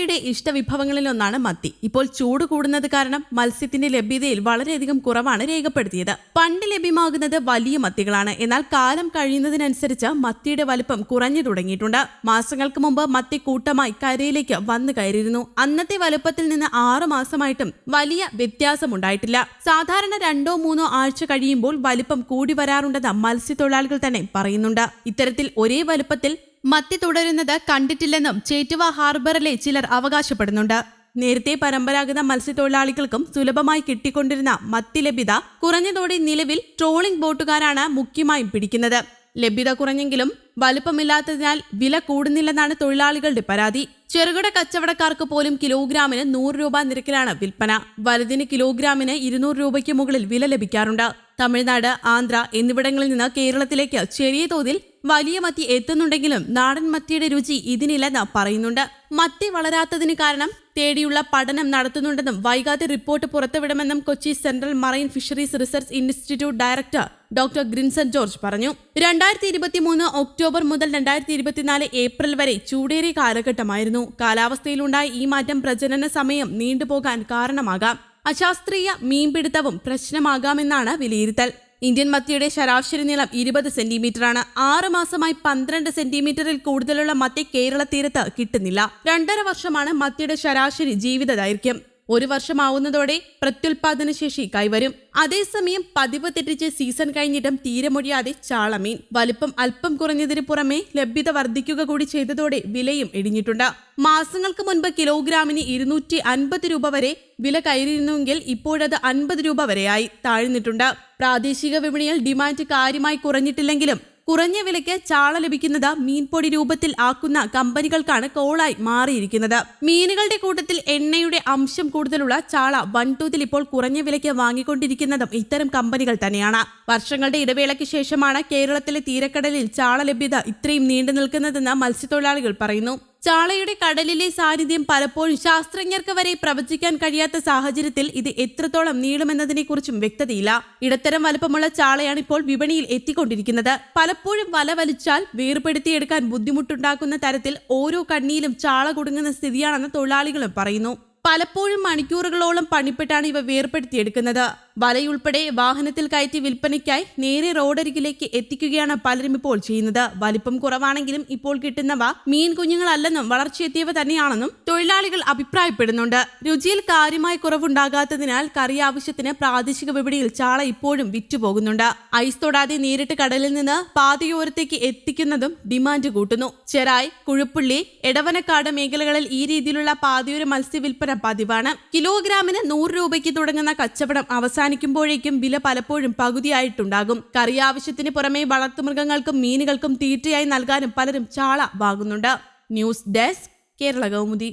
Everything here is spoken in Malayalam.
ചാളയുടെ ഇഷ്ടവിഭവങ്ങളിലൊന്നാണ് മത്തി. ഇപ്പോൾ ചൂട് കൂടുന്നത് കാരണം മത്സ്യത്തിന്റെ ലഭ്യതയിൽ വളരെയധികം കുറവാണ് രേഖപ്പെടുത്തിയത്. പണ്ട് ലഭ്യമാകുന്നത് വലിയ മത്തികളാണ്. എന്നാൽ കാലം കഴിയുന്നതിനനുസരിച്ച് മത്തിയുടെ വലിപ്പം കുറഞ്ഞു തുടങ്ങിയിട്ടുണ്ട്. മാസങ്ങൾക്ക് മുമ്പ് മത്തി കൂട്ടമായി കരയിലേക്ക് വന്നു കയറിയിരുന്നു. അന്നത്തെ വലുപ്പത്തിൽ നിന്ന് ആറു മാസമായിട്ടും വലിയ വ്യത്യാസമുണ്ടായിട്ടില്ല. സാധാരണ രണ്ടോ മൂന്നോ ആഴ്ച കഴിയുമ്പോൾ വലിപ്പം കൂടി വരാറുണ്ടെന്ന് മത്സ്യത്തൊഴിലാളികൾ തന്നെ പറയുന്നുണ്ട്. ഇത്തരത്തിൽ ഒരേ വലുപ്പത്തിൽ മത്തി തുടരുന്നത് കണ്ടിട്ടില്ലെന്നും ചേറ്റുവ ഹാർബറിലെ ചിലർ അവകാശപ്പെടുന്നുണ്ട്. നേരത്തെ പരമ്പരാഗത മത്സ്യത്തൊഴിലാളികൾക്കും സുലഭമായി കിട്ടിക്കൊണ്ടിരുന്ന മത്തി ലഭ്യത കുറഞ്ഞതോടെ നിലവിൽ ട്രോളിംഗ് ബോട്ടുകാരാണ് മുഖ്യമായും പിടിക്കുന്നത്. ലഭ്യത കുറഞ്ഞെങ്കിലും വലുപ്പമില്ലാത്തതിനാൽ വില കൂടുന്നില്ലെന്നാണ് തൊഴിലാളികളുടെ പരാതി. ചെറുകിട കച്ചവടക്കാർക്ക് പോലും കിലോഗ്രാമിന് നൂറ് രൂപ നിരക്കിലാണ് വിൽപ്പന. വലുതിന് കിലോഗ്രാമിന് ഇരുന്നൂറ് രൂപയ്ക്ക് മുകളിൽ വില ലഭിക്കാറുണ്ട്. തമിഴ്നാട് ആന്ധ്ര എന്നിവിടങ്ങളിൽ നിന്ന് കേരളത്തിലേക്ക് ചെറിയ തോതിൽ വലിയ മത്തി എത്തുന്നുണ്ടെങ്കിലും നാടൻ മത്തിയുടെ രുചി ഇതിനില്ലെന്ന് പറയുന്നുണ്ട്. മത്തി വളരാത്തതിന് കാരണം തേടിയുള്ള പഠനം നടത്തുന്നുണ്ടെന്നും വൈകാതെ report പുറത്തുവിടുമെന്നും Kochi central marine fisheries research institute director doctor Grinson George പറഞ്ഞു. രണ്ടായിരത്തി ഇരുപത്തി മൂന്ന് ഒക്ടോബർ മുതൽ രണ്ടായിരത്തി ഇരുപത്തിനാല് ഏപ്രിൽ വരെ ചൂടേറിയ കാലഘട്ടമായിരുന്നു. കാലാവസ്ഥയിലുണ്ടായ ഈ മാറ്റം പ്രജനന സമയം നീണ്ടുപോകാൻ കാരണമാകാം. അശാസ്ത്രീയ മീൻപിടുത്തവും പ്രശ്നമാകാമെന്നാണ് വിലയിരുത്തൽ. ഇന്ത്യൻ മത്തിയുടെ ശരാശരി നീളം ഇരുപത് സെന്റിമീറ്ററാണ്. ആറ് മാസമായി പന്ത്രണ്ട് സെന്റിമീറ്ററിൽ കൂടുതലുള്ള മത്തി കേരള തീരത്ത് കിട്ടുന്നില്ല. രണ്ടര വർഷമാണ് മത്തിയുടെ ശരാശരി ജീവിത ദൈർഘ്യം. ഒരു വർഷമാവുന്നതോടെ പ്രത്യുൽപാദന ശേഷി കൈവരും. അതേസമയം പതിവ് തെറ്റിച്ച് സീസൺ കഴിഞ്ഞിട്ടും തീരമൊഴിയാതെ ചാളമീൻ. വലിപ്പം അല്പം കുറഞ്ഞതിന് പുറമെ ലഭ്യത വർദ്ധിക്കുക കൂടി ചെയ്തതോടെ വിലയും ഇടിഞ്ഞിട്ടുണ്ട്. മാസങ്ങൾക്ക് മുൻപ് കിലോഗ്രാമിന് ഇരുന്നൂറ്റി അൻപത് രൂപ വരെ വില കയറിയിരുന്നുവെങ്കിൽ ഇപ്പോഴത് അൻപത് രൂപ വരെയായി താഴ്ന്നിട്ടുണ്ട്. പ്രാദേശിക വിപണിയിൽ ഡിമാൻഡ് കാര്യമായി കുറഞ്ഞിട്ടില്ലെങ്കിലും കുറഞ്ഞ വിലയ്ക്ക് ചാള ലഭിക്കുന്നത് മീൻപൊടി രൂപത്തിൽ ആക്കുന്ന കമ്പനികൾക്കാണ് കോളായി മാറിയിരിക്കുന്നത്. മീനുകളുടെ കൂട്ടത്തിൽ എണ്ണയുടെ അംശം കൂടുതലുള്ള ചാള വൻതോതിൽ ഇപ്പോൾ കുറഞ്ഞ വിലയ്ക്ക് വാങ്ങിക്കൊണ്ടിരിക്കുന്നതും ഇത്തരം കമ്പനികൾ തന്നെയാണ്. വർഷങ്ങളുടെ ഇടവേളയ്ക്ക് ശേഷമാണ് കേരളത്തിലെ തീരക്കടലിൽ ചാള ലഭ്യത ഇത്രയും നീണ്ടു നിൽക്കുന്നതെന്ന് മത്സ്യത്തൊഴിലാളികൾ പറയുന്നു. ചാളയുടെ കടലിലെ സാന്നിധ്യം പലപ്പോഴും ശാസ്ത്രജ്ഞർക്ക് വരെ പ്രവചിക്കാൻ കഴിയാത്ത സാഹചര്യത്തിൽ ഇത് എത്രത്തോളം നീളുമെന്നതിനെക്കുറിച്ചും വ്യക്തതയില്ല. ഇടത്തരം വലുപ്പമുള്ള ചാളയാണ് ഇപ്പോൾ വിപണിയിൽ എത്തിക്കൊണ്ടിരിക്കുന്നത്. പലപ്പോഴും വല വലിച്ചാൽ വേർപെടുത്തിയെടുക്കാൻ ബുദ്ധിമുട്ടുണ്ടാക്കുന്ന തരത്തിൽ ഓരോ കണ്ണിയിലും ചാള കുടുങ്ങുന്ന സ്ഥിതിയാണെന്ന് തൊഴിലാളികളും പറയുന്നു. പലപ്പോഴും മണിക്കൂറുകളോളം പണിപ്പെട്ടാണ് ഇവ വേർപെടുത്തിയെടുക്കുന്നത്. വലയുൾപ്പെടെ വാഹനത്തിൽ കയറ്റി വിൽപ്പനയ്ക്കായി നേരെ റോഡരികിലേക്ക് എത്തിക്കുകയാണ് പലരും ഇപ്പോൾ ചെയ്യുന്നത്. വലിപ്പം കുറവാണെങ്കിലും ഇപ്പോൾ കിട്ടുന്നവ മീൻ കുഞ്ഞുങ്ങളല്ലെന്നും വളർച്ചയെത്തിയവ തന്നെയാണെന്നും തൊഴിലാളികൾ അഭിപ്രായപ്പെടുന്നുണ്ട്. രുചിയിൽ കാര്യമായ കുറവുണ്ടാകാത്തതിനാൽ കറി ആവശ്യത്തിന് പ്രാദേശിക വിപണിയിൽ ചാള ഇപ്പോഴും വിറ്റുപോകുന്നുണ്ട്. ഐസ് തൊടാതെ നേരിട്ട് കടലിൽ നിന്ന് പാതയോരത്തേക്ക് എത്തിക്കുന്നതും ഡിമാൻഡ് കൂട്ടുന്നു. ചെറായ് കുഴുപ്പുള്ളി എടവനക്കാട് മേഖലകളിൽ ഈ രീതിയിലുള്ള പാതയോര മത്സ്യ വിൽപ്പന പതിവാണ്. കിലോഗ്രാമിന് നൂറ് രൂപയ്ക്ക് തുടങ്ങുന്ന കച്ചവടം അവസാനിക്കുമ്പോഴേക്കും വില പലപ്പോഴും പകുതിയായിട്ടുണ്ടാകും. കറി ആവശ്യത്തിന് പുറമെ വളർത്തുമൃഗങ്ങൾക്കും മീനുകൾക്കും തീറ്റയായി നൽകാനും പലരും ചാള വാങ്ങുന്നുണ്ട്. News desk Kerala Kaumudi.